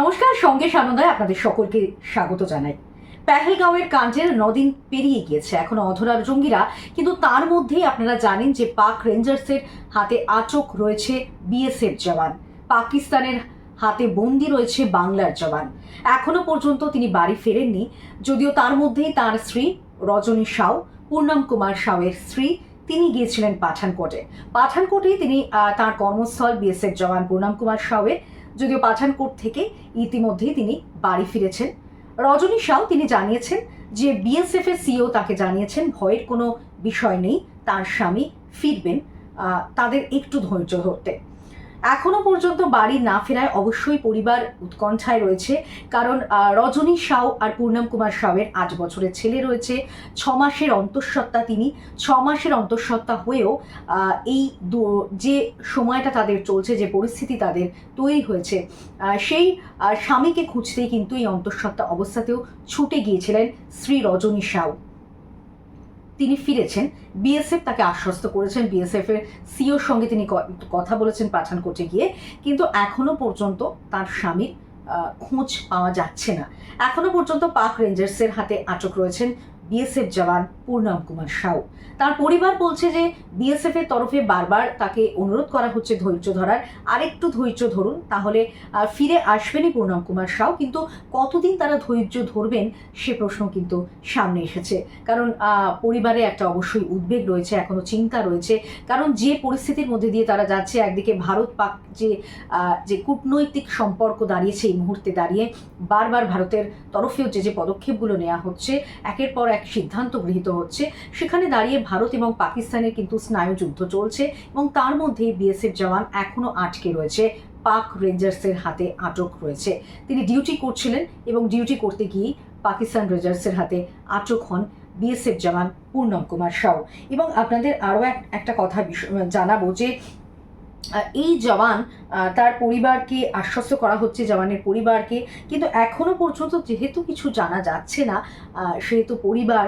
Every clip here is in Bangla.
নমস্কার, সঙ্গে সানন্দায় আপনাদের সকলকে স্বাগত জানাই। পেহেলগাঁওয়ের কাণ্ডের নদিন পেরিয়ে গিয়েছে এখনও অধরার জঙ্গিরা, কিন্তু তার মধ্যেই আপনারা জানেন যে পাক রেঞ্জার্সের হাতে আটক রয়েছে বিএসএফ জওয়ান। পাকিস্তানের হাতে বন্দি রয়েছে বাংলার জওয়ান। এখনও পর্যন্ত তিনি বাড়ি ফেরেননি, যদিও তার মধ্যেই তার স্ত্রী রজনী সাউ, পূর্ণম কুমার সাউয়ের স্ত্রী তিনি গিয়েছিলেন পাঠানকোটে। পাঠানকোটেই তিনি তার কর্মস্থল বিএসএফ জওয়ান পূর্ণম কুমার সাউয়ের যদিও পাঠানকোট থেকে ইতিমধ্যেই তিনি বাড়ি ফিরেছেন। রজনী শাও তিনি জানিয়েছেন যে বিএসএফ এর সিও তাকে জানিয়েছেন, ভয়ের কোনো বিষয় নেই, তার স্বামী ফিরবেন তাদের একটু ধৈর্য ধরতে। এখনও পর্যন্ত বাড়ি না ফেরায় অবশ্যই পরিবার উৎকণ্ঠায় রয়েছে, কারণ রজনী সাউ আর পূর্ণম কুমার সাউয়ের আট বছরের ছেলে রয়েছে। ছ মাসের অন্তঃসত্ত্বা তিনি, ছ মাসের অন্তঃসত্ত্বা হয়েও এই যে সময়টা তাদের চলছে, যে পরিস্থিতি তাদের তৈরি হয়েছে সেই স্বামীকে খুঁজতেই কিন্তু এই অন্তঃসত্ত্বা অবস্থাতেও ছুটে গিয়েছিলেন শ্রী রজনী সাউ। তিনি ফিরেছেন। বিএসএফ তাকে আশ্বস্ত করেছেন। বিএসএফ এর সিওর সঙ্গে তিনি কথা বলেছেন পাঠানকোটে গিয়ে। কিন্তু এখনও পর্যন্ত তার স্বামীর খোঁজ পাওয়া যাচ্ছে না। এখনও পর্যন্ত পাক রেঞ্জার্সের হাতে আটক রয়েছেন বিএসএফ জওয়ান পূর্ণম কুমার সাউ। তার পরিবার বলছে যে বিএসএফ এর তরফে বারবার তাকে অনুরোধ করা হচ্ছে ধৈর্য ধরার। আরেকটু ধৈর্য ধরুন, তাহলে ফিরে আসবেনই পূর্ণম কুমার সাউ। কিন্তু কতদিন তারা ধৈর্য ধরবেন, সে প্রশ্ন কিন্তু সামনে এসেছে। কারণ পরিবারে একটা অবশ্যই উদ্বেগ রয়েছে, এখনও চিন্তা রয়েছে। কারণ যে পরিস্থিতির মধ্যে দিয়ে তারা যাচ্ছে, একদিকে ভারত পাক যে যে কূটনৈতিক সম্পর্ক দাঁড়িয়েছে এই মুহূর্তে দাঁড়িয়ে, বারবার ভারতের তরফেও যে যে পদক্ষেপগুলো নেওয়া হচ্ছে, একের পর এক সিদ্ধান্ত গৃহীত হচ্ছে। সেখানে দাঁড়িয়ে ভারত এবং পাকিস্তানের কিন্তু স্নায়ুযুদ্ধ চলছে এবং তার মধ্যে বিএসএফ জওয়ান এখনও আটকে রয়েছে। পাক রেঞ্জার্সের হাতে আটক রয়েছে। তিনি ডিউটি করছিলেন এবং ডিউটি করতে গিয়ে পাকিস্তান রেঞ্জার্সের হাতে আটক হন বিএসএফ জওয়ান পূর্ণম কুমার সাউ। এবং আপনাদের আরও এক, একটা কথা জানাব যে এই জওয়ান তার পরিবারকে আশ্বস্ত করা হচ্ছে জওয়ানের পরিবারকে। কিন্তু এখনও পর্যন্ত যেহেতু কিছু জানা যাচ্ছে না সেহেতু পরিবার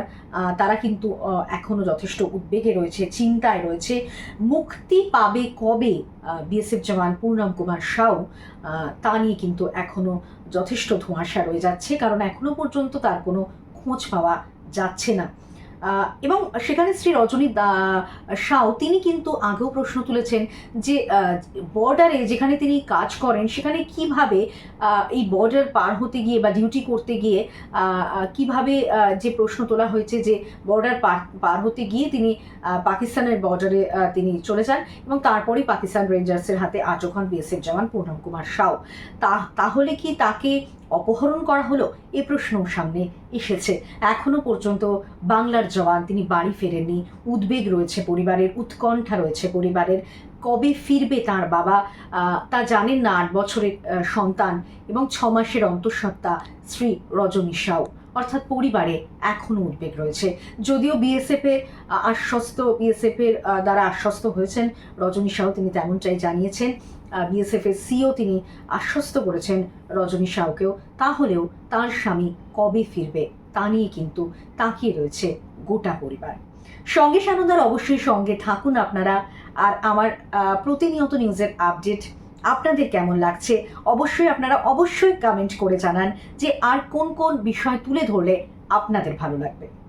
তারা কিন্তু আহ, এখনও যথেষ্ট উদ্বেগে রয়েছে চিন্তায় রয়েছে। মুক্তি পাবে কবে বিএসএফ জওয়ান পূর্ণম কুমার সাউ? তা নিয়ে কিন্তু এখনও যথেষ্ট ধোঁয়াশা রয়ে যাচ্ছে কারণ এখনও পর্যন্ত তার কোনো খোঁজ পাওয়া যাচ্ছে না। এবং সেখানে শ্রী রজনী সাউ, তিনি কিন্তু আগেও প্রশ্ন তুলেছেন যে বর্ডারে যেখানে তিনি কাজ করেন, সেখানে কীভাবে এই বর্ডার পার হতে গিয়ে বা ডিউটি করতে গিয়ে কীভাবে যে প্রশ্ন তোলা হয়েছে যে বর্ডার পার পার হতে গিয়ে তিনি পাকিস্তানের বর্ডারে তিনি চলে যান এবং তারপরেই পাকিস্তান রেঞ্জার্সের হাতে আটক হন বিএসএফ জওয়ান পূর্ণম কুমার সাউ। তা, তাহলে কি তাকে অপহরণ করা হলো এ প্রশ্ন সামনে এসেছে। এখনও পর্যন্ত বাংলার জওয়ান, তিনি বাড়ি ফেরেননি। উদ্বেগ রয়েছে পরিবারের, উৎকণ্ঠা রয়েছে পরিবারের। কবে ফিরবে তার বাবা? তা জানেন না আট বছরের সন্তান এবং ছ মাসের অন্তঃসত্ত্বা শ্রী রজনী সাউ অর্থাৎ পরিবারে এখনও উদ্বেগ রয়েছে। যদিও বিএসএফ আশ্বস্ত বিএসএফ এর দ্বারা আশ্বস্ত হয়েছেন রজনী সাউ, তিনি তেমনটাই জানিয়েছেন। বিএসএফ এর সিও তিনি আশ্বস্ত করেছেন রজনী সাউকেও। তাহলেও তার স্বামী কবে ফিরবে তা নিয়ে কিন্তু তাকিয়ে রয়েছে গোটা পরিবার। সঙ্গে সানন্দার অবশ্যই সঙ্গে থাকুন আপনারা। আর আমার প্রতিনিয়ত নিউজের আপডেট আপনাদের কেমন লাগছে? অবশ্যই আপনারা অবশ্যই কমেন্ট করে জানান যে আর কোন কোন বিষয় তুলে ধরলে আপনাদের ভালো লাগবে।